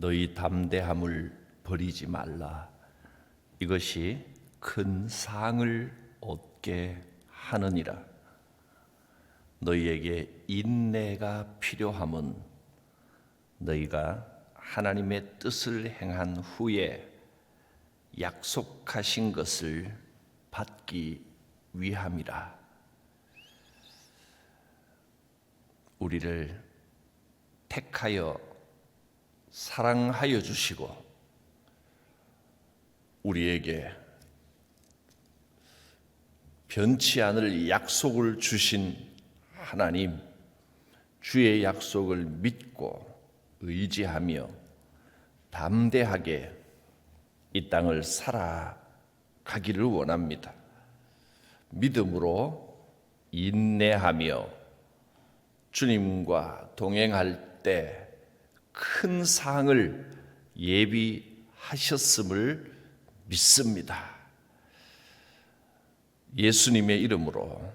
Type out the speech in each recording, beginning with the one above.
너희 담대함을 버리지 말라. 이것이 큰 상을 얻게 하느니라. 너희에게 인내가 필요함은 너희가 하나님의 뜻을 행한 후에 약속하신 것을 받기 위함이라. 우리를 택하여 사랑하여 주시고 우리에게 변치 않을 약속을 주신 하나님, 주의 약속을 믿고 의지하며 담대하게 이 땅을 살아가기를 원합니다. 믿음으로 인내하며 주님과 동행할 때 큰 상을 예비하셨음을 믿습니다. 예수님의 이름으로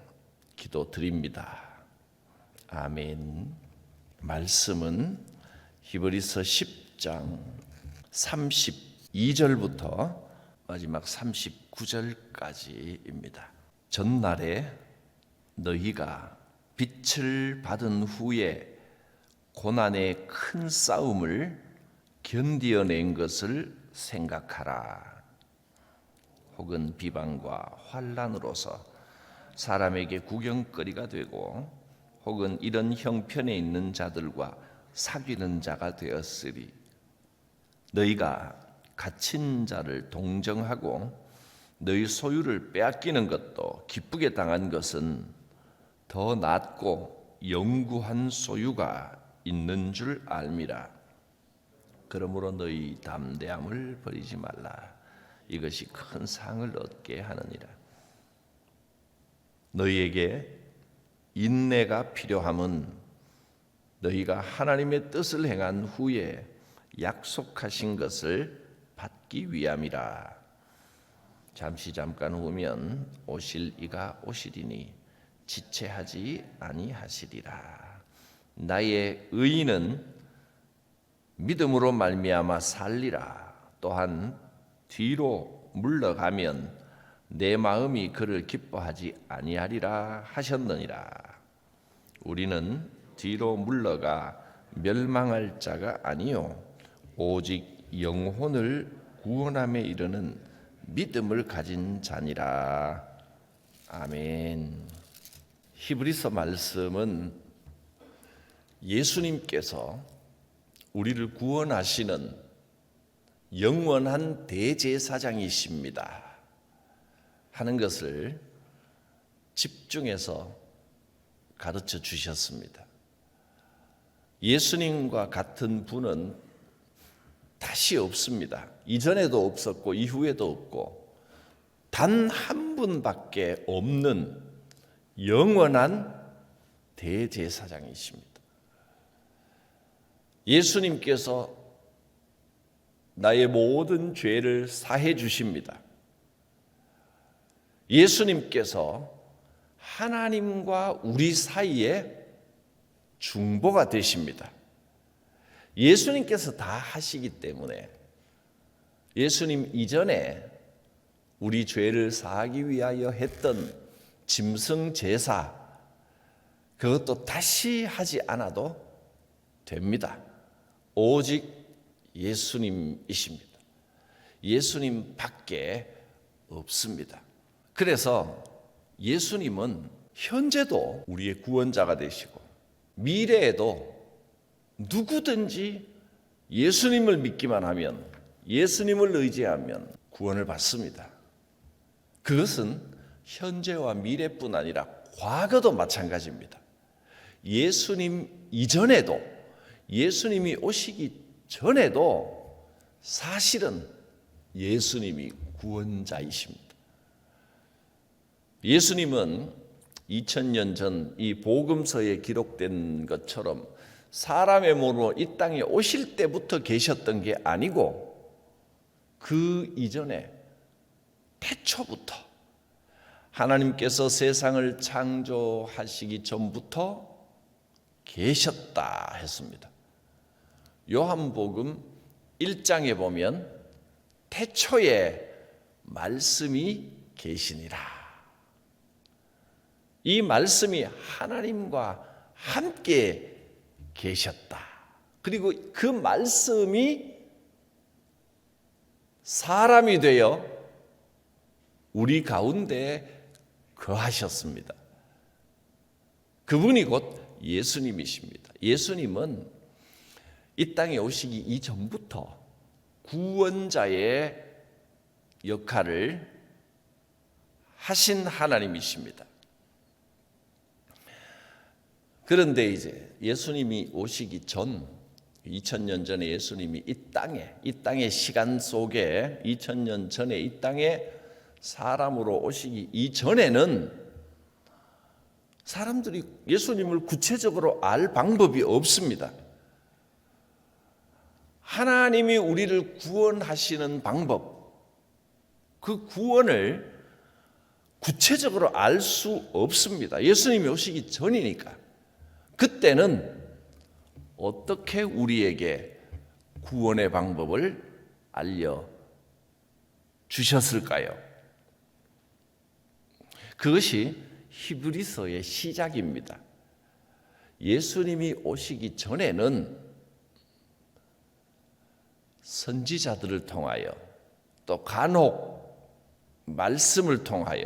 기도드립니다. 아멘. 말씀은 히브리서 10장 32절부터 마지막 39절까지입니다. 전날에 너희가 빛을 받은 후에 고난의 큰 싸움을 견디어낸 것을 생각하라. 혹은 비방과 환란으로서 사람에게 구경거리가 되고 혹은 이런 형편에 있는 자들과 사귀는 자가 되었으리 너희가 갇힌 자를 동정하고 너희 소유를 빼앗기는 것도 기쁘게 당한 것은 더 낫고 영구한 소유가 있는 줄 알미라 그러므로 너희 담대함을 버리지 말라 이것이 큰 상을 얻게 하느니라. 너희에게 인내가 필요함은 너희가 하나님의 뜻을 행한 후에 약속하신 것을 받기 위함이라. 잠시 잠깐 후면 오실 이가 오시리니 지체하지 아니하시리라. 나의 의인은 믿음으로 말미암아 살리라. 또한 뒤로 물러가면 내 마음이 그를 기뻐하지 아니하리라 하셨느니라. 우리는 뒤로 물러가 멸망할 자가 아니요 오직 영혼을 구원함에 이르는 믿음을 가진 자니라. 아멘. 히브리서 말씀은 예수님께서 우리를 구원하시는 영원한 대제사장이십니다. 하는 것을 집중해서 가르쳐 주셨습니다. 예수님과 같은 분은 다시 없습니다. 이전에도 없었고 이후에도 없고 단 한 분밖에 없는 영원한 대제사장이십니다. 예수님께서 나의 모든 죄를 사해 주십니다. 예수님께서 하나님과 우리 사이에 중보가 되십니다. 예수님께서 다 하시기 때문에 예수님 이전에 우리 죄를 사하기 위하여 했던 짐승 제사 그것도 다시 하지 않아도 됩니다. 오직 예수님이십니다. 예수님 밖에 없습니다. 그래서 예수님은 현재도 우리의 구원자가 되시고 미래에도 누구든지 예수님을 믿기만 하면 예수님을 의지하면 구원을 받습니다. 그것은 현재와 미래뿐 아니라 과거도 마찬가지입니다. 예수님 이전에도 예수님이 오시기 전에도 사실은 예수님이 구원자이십니다. 예수님은 2000년 전 이 복음서에 기록된 것처럼 사람의 몸으로 이 땅에 오실 때부터 계셨던 게 아니고 그 이전에 태초부터 하나님께서 세상을 창조하시기 전부터 계셨다 했습니다. 요한복음 1장에 보면 태초에 말씀이 계시니라. 이 말씀이 하나님과 함께 계셨다. 그리고 그 말씀이 사람이 되어 우리 가운데 거하셨습니다. 그분이 곧 예수님이십니다. 예수님은 이 땅에 오시기 이전부터 구원자의 역할을 하신 하나님이십니다. 그런데 이제 예수님이 오시기 전 2000년 전에 예수님이 이 땅에 이 땅의 시간 속에 2000년 전에 이 땅에 사람으로 오시기 이전에는 사람들이 예수님을 구체적으로 알 방법이 없습니다. 하나님이 우리를 구원하시는 방법, 그 구원을 구체적으로 알 수 없습니다. 예수님이 오시기 전이니까. 그때는 어떻게 우리에게 구원의 방법을 알려 주셨을까요? 그것이 히브리서의 시작입니다. 예수님이 오시기 전에는 선지자들을 통하여 또 간혹 말씀을 통하여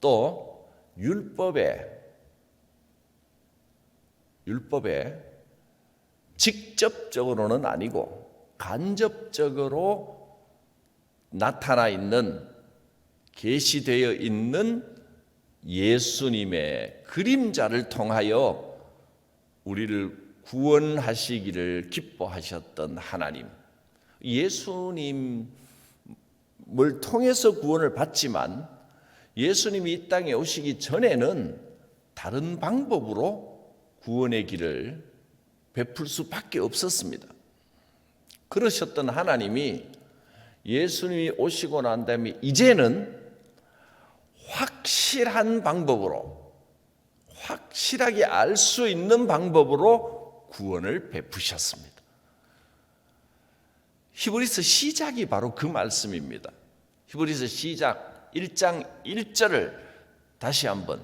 또 율법에 율법에 직접적으로는 아니고 간접적으로 나타나 있는 계시되어 있는 예수님의 그림자를 통하여 우리를 구원하시기를 기뻐하셨던 하나님. 예수님을 통해서 구원을 받지만 예수님이 이 땅에 오시기 전에는 다른 방법으로 구원의 길을 베풀 수밖에 없었습니다. 그러셨던 하나님이 예수님이 오시고 난 다음에 이제는 확실한 방법으로 확실하게 알 수 있는 방법으로 구원을 베푸셨습니다. 히브리서 시작이 바로 그 말씀입니다. 히브리서 시작 1장 1절을 다시 한번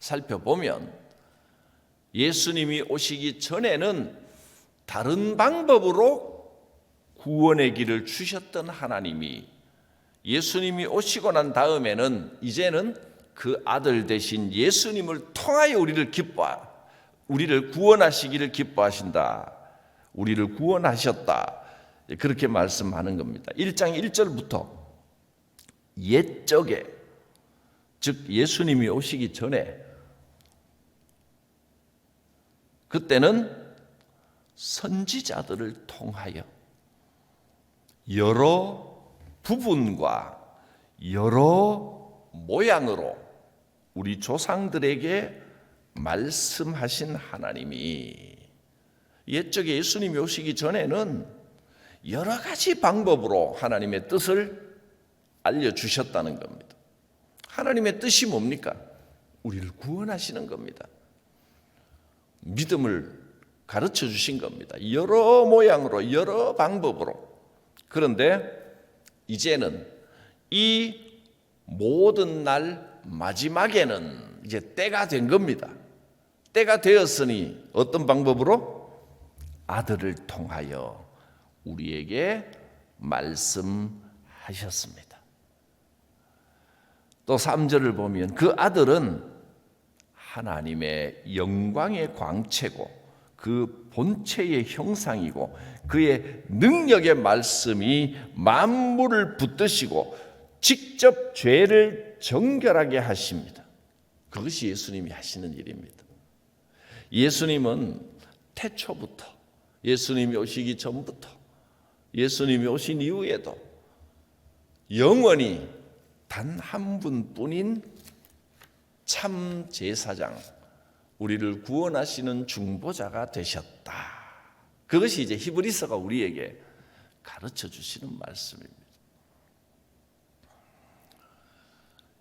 살펴보면 예수님이 오시기 전에는 다른 방법으로 구원의 길을 주셨던 하나님이 예수님이 오시고 난 다음에는 이제는 그 아들 대신 예수님을 통하여 우리를 기뻐 우리를 구원하시기를 기뻐하신다. 우리를 구원하셨다. 그렇게 말씀하는 겁니다. 1장 1절부터 옛적에 즉 예수님이 오시기 전에 그때는 선지자들을 통하여 여러 부분과 여러 모양으로 우리 조상들에게 말씀하신 하나님이 옛적에 예수님이 오시기 전에는 여러 가지 방법으로 하나님의 뜻을 알려주셨다는 겁니다. 하나님의 뜻이 뭡니까? 우리를 구원하시는 겁니다. 믿음을 가르쳐 주신 겁니다. 여러 모양으로, 여러 방법으로. 그런데 이제는 이 모든 날 마지막에는 이제 때가 된 겁니다. 때가 되었으니 어떤 방법으로? 아들을 통하여 우리에게 말씀하셨습니다. 또 3절을 보면 그 아들은 하나님의 영광의 광채고 그 본체의 형상이고 그의 능력의 말씀이 만물을 붙드시고 직접 죄를 정결하게 하십니다. 그것이 예수님이 하시는 일입니다. 예수님은 태초부터 예수님이 오시기 전부터 예수님이 오신 이후에도 영원히 단 한 분뿐인 참 제사장 우리를 구원하시는 중보자가 되셨다. 그것이 이제 히브리서가 우리에게 가르쳐 주시는 말씀입니다.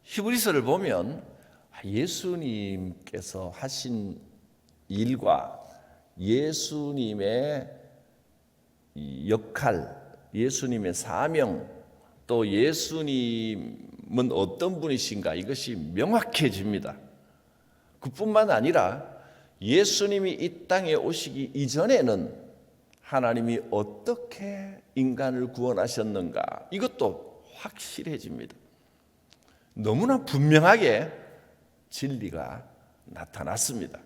히브리서를 보면 예수님께서 하신 일과 예수님의 이 역할, 예수님의 사명, 또 예수님은 어떤 분이신가 이것이 명확해집니다. 그뿐만 아니라 예수님이 이 땅에 오시기 이전에는 하나님이 어떻게 인간을 구원하셨는가 이것도 확실해집니다. 너무나 분명하게 진리가 나타났습니다.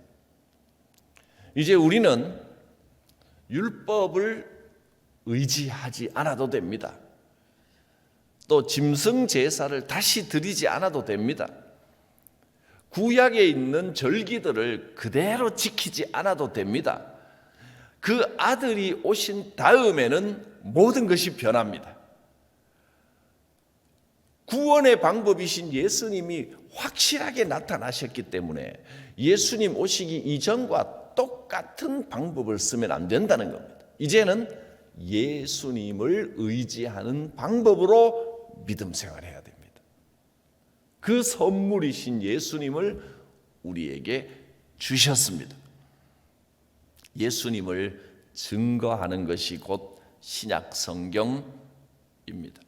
이제 우리는 율법을 의지하지 않아도 됩니다. 또 짐승 제사를 다시 드리지 않아도 됩니다. 구약에 있는 절기들을 그대로 지키지 않아도 됩니다. 그 아들이 오신 다음에는 모든 것이 변합니다. 구원의 방법이신 예수님이 확실하게 나타나셨기 때문에 예수님 오시기 이전과 똑같은 방법을 쓰면 안 된다는 겁니다. 이제는 예수님을 의지하는 방법으로 믿음 생활해야 됩니다. 그 선물이신 예수님을 우리에게 주셨습니다. 예수님을 증거하는 것이 곧 신약 성경입니다.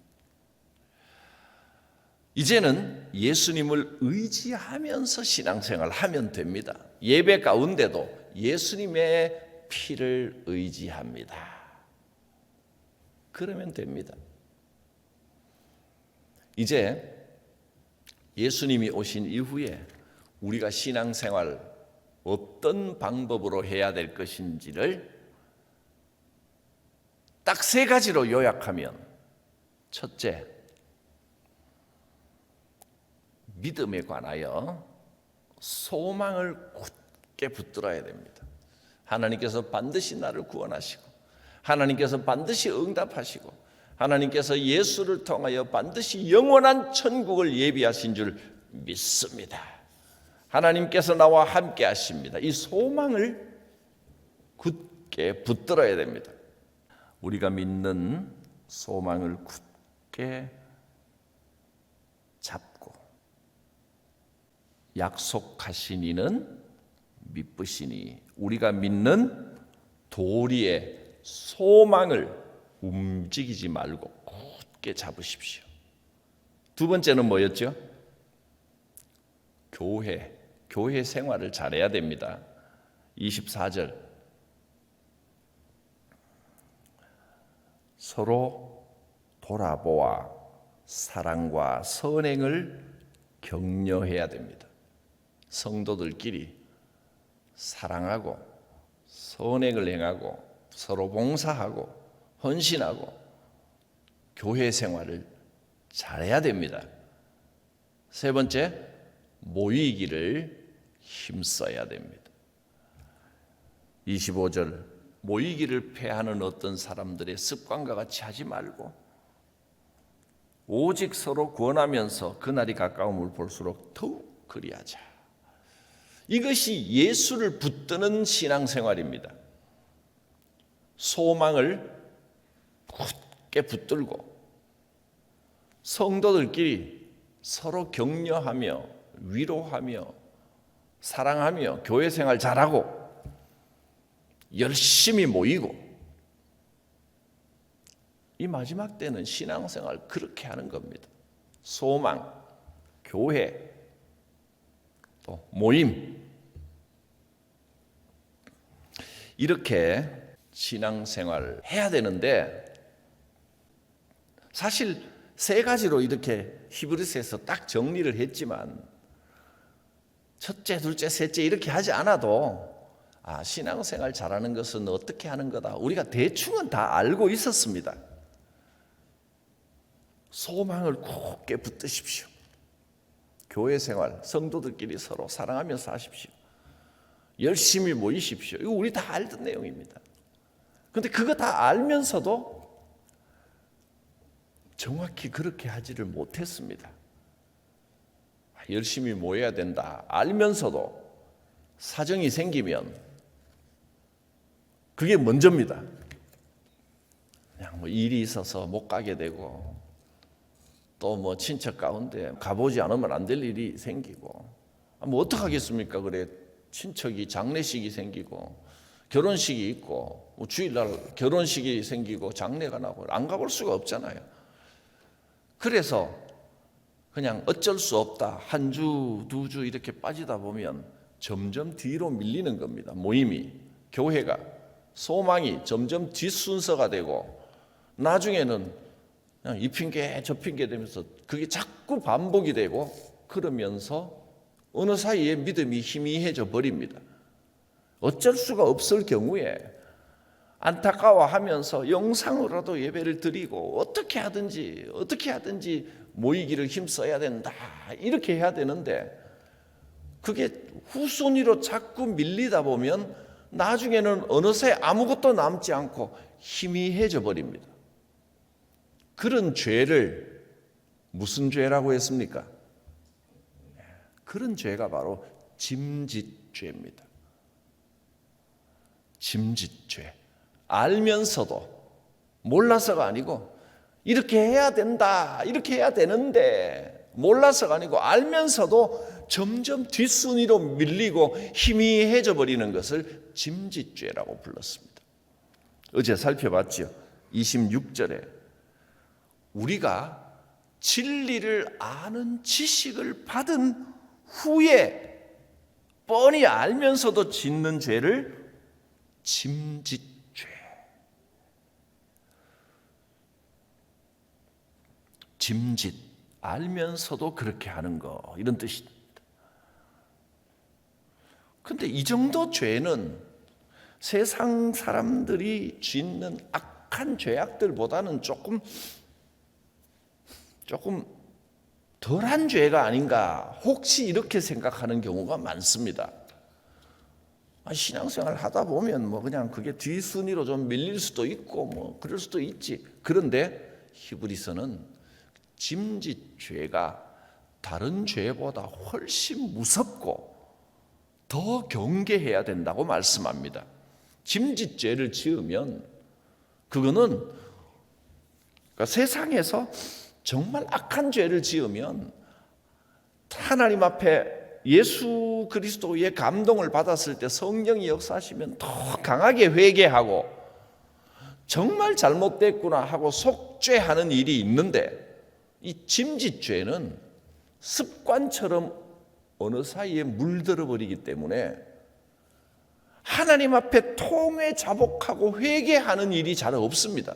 이제는 예수님을 의지하면서 신앙생활 하면 됩니다. 예배 가운데도 예수님의 피를 의지합니다. 그러면 됩니다. 이제 예수님이 오신 이후에 우리가 신앙생활 어떤 방법으로 해야 될 것인지를 딱 세 가지로 요약하면 첫째, 믿음에 관하여 소망을 굳 게 붙들어야 됩니다. 하나님께서 반드시 나를 구원하시고 하나님께서 반드시 응답하시고 하나님께서 예수를 통하여 반드시 영원한 천국을 예비하신 줄 믿습니다. 하나님께서 나와 함께 하십니다. 이 소망을 굳게 붙들어야 됩니다. 우리가 믿는 소망을 굳게 잡고 약속하신 이는 믿으시니 우리가 믿는 도리의 소망을 움직이지 말고 굳게 잡으십시오. 두 번째는 뭐였죠? 교회, 교회 생활을 잘해야 됩니다. 24절. 서로 돌아보아 사랑과 선행을 격려해야 됩니다. 성도들끼리 사랑하고 선행을 행하고 서로 봉사하고 헌신하고 교회 생활을 잘해야 됩니다. 세 번째, 모이기를 힘써야 됩니다. 25절, 모이기를 패하는 어떤 사람들의 습관과 같이 하지 말고 오직 서로 구원하면서 그날이 가까움을 볼수록 더욱 그리하자. 이것이 예수를 붙드는 신앙생활입니다. 소망을 굳게 붙들고 성도들끼리 서로 격려하며 위로하며 사랑하며 교회 생활 잘하고 열심히 모이고 이 마지막 때는 신앙생활 그렇게 하는 겁니다. 소망, 교회, 또 모임 이렇게 신앙생활 해야 되는데 사실 세 가지로 이렇게 히브리스에서 딱 정리를 했지만 첫째, 둘째, 셋째 이렇게 하지 않아도 아, 신앙생활 잘하는 것은 어떻게 하는 거다. 우리가 대충은 다 알고 있었습니다. 소망을 굳게 붙드십시오. 교회 생활, 성도들끼리 서로 사랑하면서 하십시오. 열심히 모이십시오. 이거 우리 다 알던 내용입니다. 근데 그거 다 알면서도 정확히 그렇게 하지를 못했습니다. 열심히 모여야 된다. 알면서도 사정이 생기면 그게 먼저입니다. 그냥 뭐 일이 있어서 못 가게 되고 또 뭐 친척 가운데 가보지 않으면 안 될 일이 생기고 뭐 어떡하겠습니까? 그래 친척이 장례식이 생기고 결혼식이 있고 뭐 주일날 결혼식이 생기고 장례가 나고 안 가볼 수가 없잖아요. 그래서 그냥 어쩔 수 없다. 한 주, 두 주 이렇게 빠지다 보면 점점 뒤로 밀리는 겁니다. 모임이, 교회가, 소망이 점점 뒷순서가 되고 나중에는 그냥 이 핑계 저 핑계 되면서 그게 자꾸 반복이 되고 그러면서 어느 사이에 믿음이 희미해져 버립니다. 어쩔 수가 없을 경우에 안타까워하면서 영상으로라도 예배를 드리고 어떻게 하든지 어떻게 하든지 모이기를 힘써야 된다 이렇게 해야 되는데 그게 후순위로 자꾸 밀리다 보면 나중에는 어느새 아무것도 남지 않고 희미해져 버립니다. 그런 죄를 무슨 죄라고 했습니까? 그런 죄가 바로 짐짓죄입니다. 짐짓죄. 알면서도 몰라서가 아니고 이렇게 해야 된다. 이렇게 해야 되는데 몰라서가 아니고 알면서도 점점 뒷순위로 밀리고 희미해져 버리는 것을 짐짓죄라고 불렀습니다. 어제 살펴봤죠. 26절에 우리가 진리를 아는 지식을 받은 후에 뻔히 알면서도 짓는 죄를 짐짓죄. 짐짓 알면서도 그렇게 하는 거 이런 뜻입니다. 근데 이 정도 죄는 세상 사람들이 짓는 악한 죄악들보다는 조금 조금 덜한 죄가 아닌가 혹시 이렇게 생각하는 경우가 많습니다. 아, 신앙생활 하다 보면 뭐 그냥 그게 뒷순위로 좀 밀릴 수도 있고 뭐 그럴 수도 있지. 그런데 히브리서는 짐짓 죄가 다른 죄보다 훨씬 무섭고 더 경계해야 된다고 말씀합니다. 짐짓 죄를 지으면 그거는 그러니까 세상에서 정말 악한 죄를 지으면 하나님 앞에 예수 그리스도의 감동을 받았을 때 성령이 역사하시면 더 강하게 회개하고 정말 잘못됐구나 하고 속죄하는 일이 있는데 이 짐짓죄는 습관처럼 어느 사이에 물들어 버리기 때문에 하나님 앞에 통회 자복하고 회개하는 일이 잘 없습니다.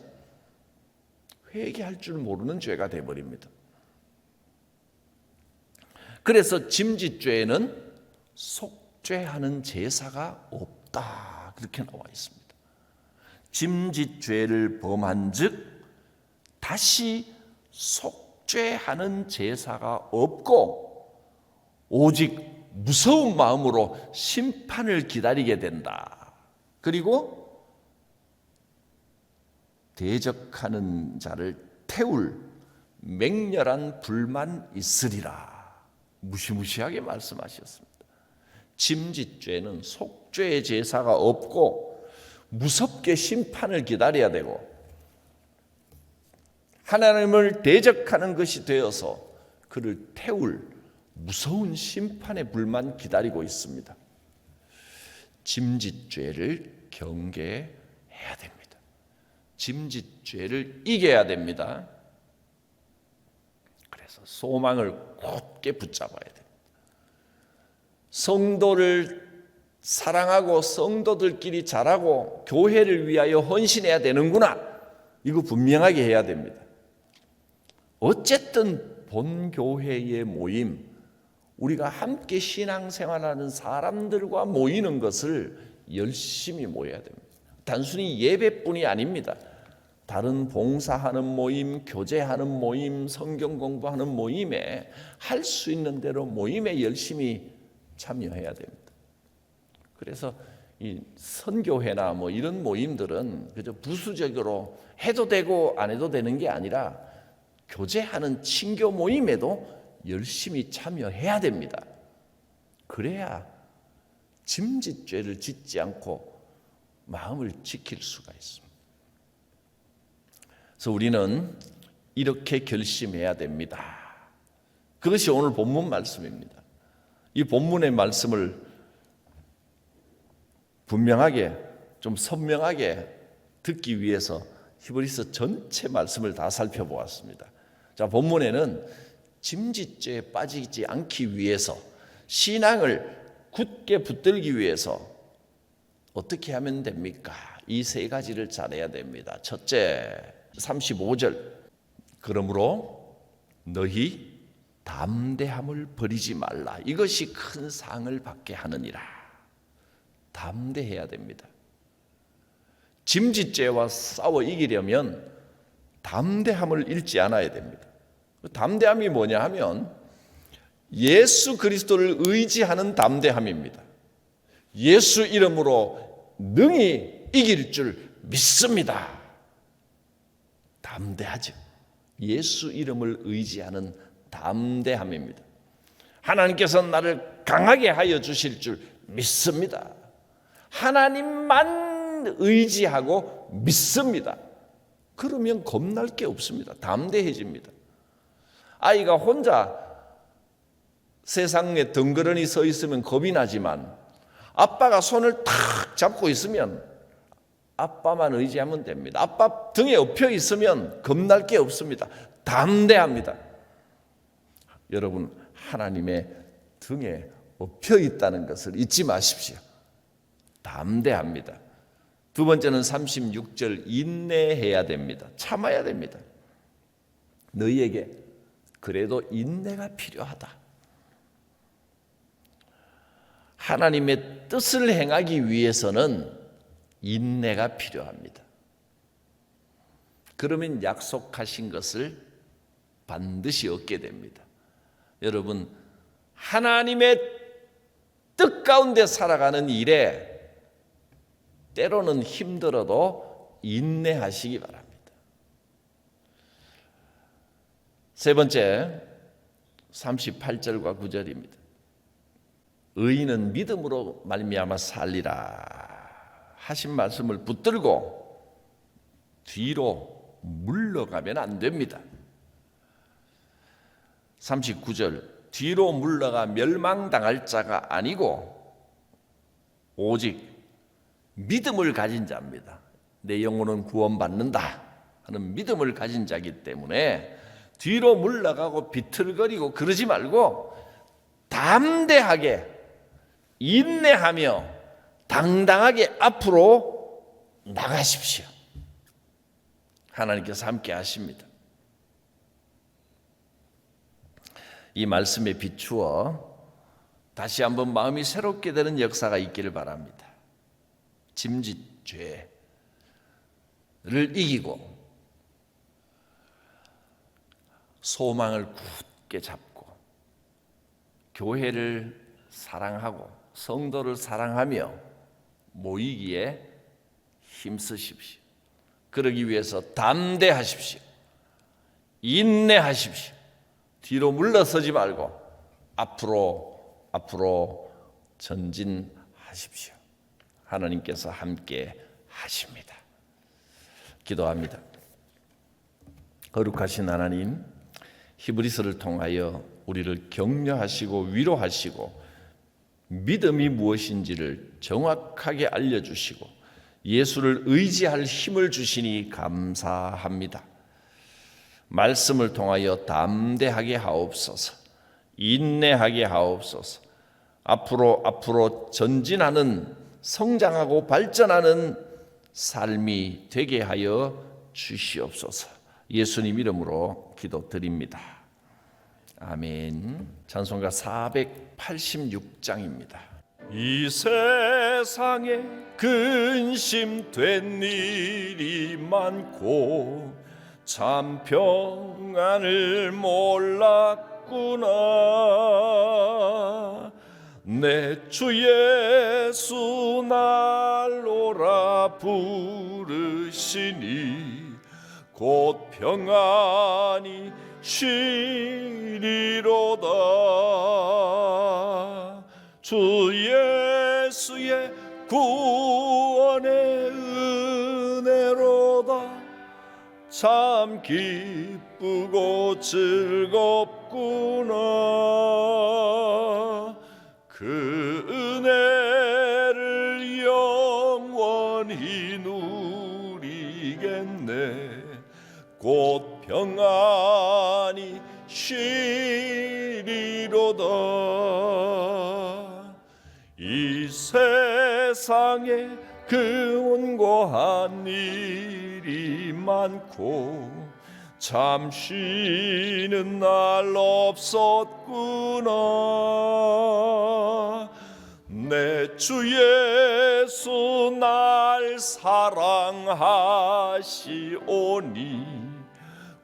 회개할 줄 모르는 죄가 돼 버립니다. 그래서 짐짓죄에는 속죄하는 제사가 없다. 그렇게 나와 있습니다. 짐짓죄를 범한즉 다시 속죄하는 제사가 없고 오직 무서운 마음으로 심판을 기다리게 된다. 그리고 대적하는 자를 태울 맹렬한 불만 있으리라. 무시무시하게 말씀하셨습니다. 짐짓죄는 속죄의 제사가 없고 무섭게 심판을 기다려야 되고 하나님을 대적하는 것이 되어서 그를 태울 무서운 심판의 불만 기다리고 있습니다. 짐짓죄를 경계해야 됩니다. 짐짓죄를 이겨야 됩니다. 그래서 소망을 굳게 붙잡아야 됩니다. 성도를 사랑하고 성도들끼리 잘하고 교회를 위하여 헌신해야 되는구나. 이거 분명하게 해야 됩니다. 어쨌든 본 교회의 모임, 우리가 함께 신앙생활하는 사람들과 모이는 것을 열심히 모여야 됩니다. 단순히 예배뿐이 아닙니다. 다른 봉사하는 모임, 교제하는 모임, 성경 공부하는 모임에 할 수 있는 대로 모임에 열심히 참여해야 됩니다. 그래서 이 선교회나 뭐 이런 모임들은 그저 부수적으로 해도 되고 안 해도 되는 게 아니라 교제하는 친교 모임에도 열심히 참여해야 됩니다. 그래야 짐짓죄를 짓지 않고 마음을 지킬 수가 있습니다. 그래서 우리는 이렇게 결심해야 됩니다. 그것이 오늘 본문 말씀입니다. 이 본문의 말씀을 분명하게 좀 선명하게 듣기 위해서 히브리서 전체 말씀을 다 살펴보았습니다. 자, 본문에는 짐짓죄에 빠지지 않기 위해서 신앙을 굳게 붙들기 위해서 어떻게 하면 됩니까? 이 세 가지를 잘해야 됩니다. 첫째, 35절. 그러므로 너희 담대함을 버리지 말라. 이것이 큰 상을 받게 하느니라. 담대해야 됩니다. 짐짓죄와 싸워 이기려면 담대함을 잃지 않아야 됩니다. 그 담대함이 뭐냐 하면 예수 그리스도를 의지하는 담대함입니다. 예수 이름으로 능히 이길 줄 믿습니다. 담대하죠. 예수 이름을 의지하는 담대함입니다. 하나님께서 나를 강하게 하여 주실 줄 믿습니다. 하나님만 의지하고 믿습니다. 그러면 겁날 게 없습니다. 담대해집니다. 아이가 혼자 세상에 덩그러니 서 있으면 겁이 나지만 아빠가 손을 탁 잡고 있으면 아빠만 의지하면 됩니다. 아빠 등에 엎여 있으면 겁날 게 없습니다. 담대합니다. 여러분, 하나님의 등에 엎여 있다는 것을 잊지 마십시오. 담대합니다. 두 번째는 36절 인내해야 됩니다. 참아야 됩니다. 너희에게 그래도 인내가 필요하다. 하나님의 뜻을 행하기 위해서는 인내가 필요합니다. 그러면 약속하신 것을 반드시 얻게 됩니다. 여러분, 하나님의 뜻 가운데 살아가는 일에 때로는 힘들어도 인내하시기 바랍니다. 세 번째, 38절과 9절입니다. 의인은 믿음으로 말미암아 살리라 하신 말씀을 붙들고 뒤로 물러가면 안 됩니다. 39절 뒤로 물러가 멸망당할 자가 아니고 오직 믿음을 가진 자입니다. 내 영혼은 구원받는다 하는 믿음을 가진 자이기 때문에 뒤로 물러가고 비틀거리고 그러지 말고 담대하게 인내하며 당당하게 앞으로 나가십시오. 하나님께서 함께 하십니다. 이 말씀에 비추어 다시 한번 마음이 새롭게 되는 역사가 있기를 바랍니다. 짐짓죄를 이기고 소망을 굳게 잡고 교회를 사랑하고 성도를 사랑하며 모이기에 힘쓰십시오. 그러기 위해서 담대하십시오. 인내하십시오. 뒤로 물러서지 말고 앞으로 앞으로 전진하십시오. 하나님께서 함께 하십니다. 기도합니다. 거룩하신 하나님, 히브리서를 통하여 우리를 격려하시고 위로하시고 믿음이 무엇인지를 정확하게 알려주시고 예수를 의지할 힘을 주시니 감사합니다. 말씀을 통하여 담대하게 하옵소서, 인내하게 하옵소서, 앞으로 앞으로 전진하는 성장하고 발전하는 삶이 되게 하여 주시옵소서. 예수님 이름으로 기도드립니다. 아멘. 찬송가 486장입니다. 이 세상에 근심된 일이 많고 참 평안을 몰랐구나 내 주 예수 날로라 부르시니 곧 평안이 쉬리로다. 주 예수의 구원의 은혜로다. 참 기쁘고 즐겁구나. 그 은혜를 영원히 누리겠네. 곧 평안 주시리로다. 이 세상에 그 온고한 일이 많고 잠시는 날 없었구나. 내 주 예수 날 사랑하시오니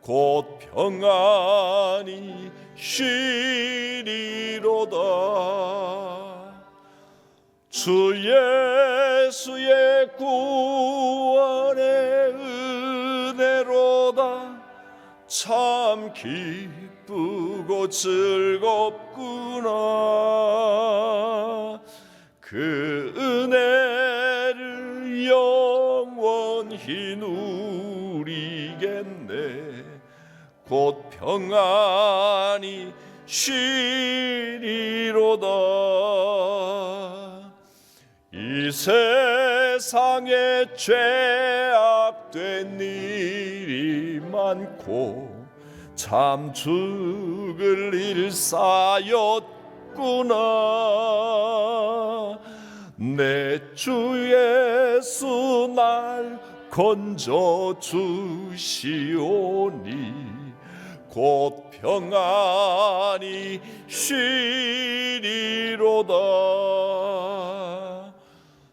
곧 평안히 쉬리로다. 주 예수의 구원의 은혜로다. 참 기쁘고 즐겁구나. 그 은혜를 영원히 누 평안히 쉬리로다. 이 세상에 죄악된 일이 많고 참 죽을 일 쌓였구나. 내 주 예수 날 건져 주시오니 곧 평안히 쉬리로다.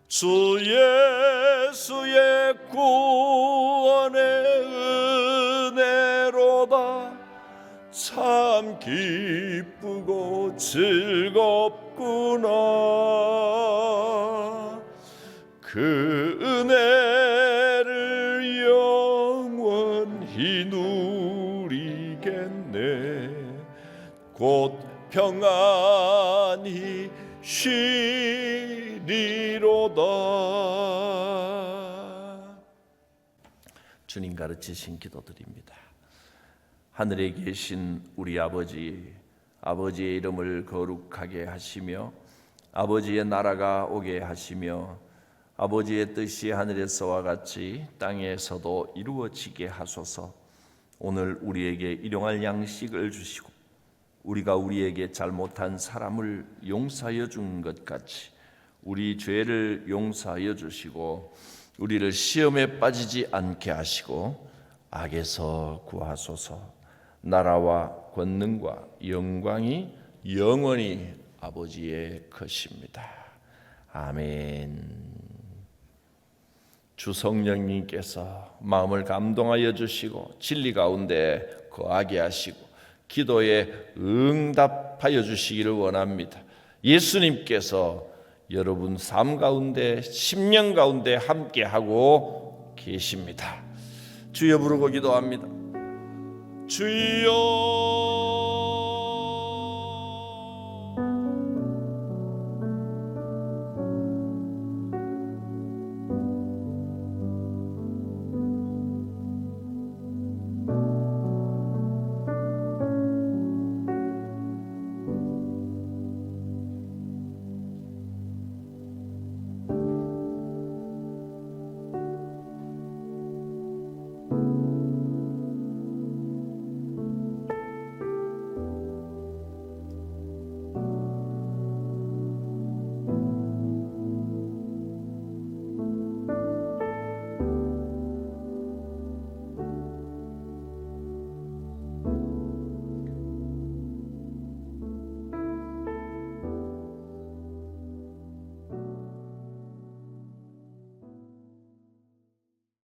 주 예수의 구원의 은혜로다. 참 기쁘고 즐겁구나. 그 평안히 쉬리로다. 주님 가르치신 기도드립니다. 하늘에 계신 우리 아버지 아버지의 이름을 거룩하게 하시며 아버지의 나라가 오게 하시며 아버지의 뜻이 하늘에서와 같이 땅에서도 이루어지게 하소서. 오늘 우리에게 일용할 양식을 주시고 우리가 우리에게 잘못한 사람을 용서하여 준 것 같이 우리 죄를 용서하여 주시고 우리를 시험에 빠지지 않게 하시고 악에서 구하소서 나라와 권능과 영광이 영원히 아버지의 것입니다. 아멘. 주 성령님께서 마음을 감동하여 주시고 진리 가운데 거하게 하시고 기도에 응답하여 주시기를 원합니다. 예수님께서 여러분 삶 가운데 10년 가운데 함께 하고 계십니다. 주여 부르고 기도합니다. 주여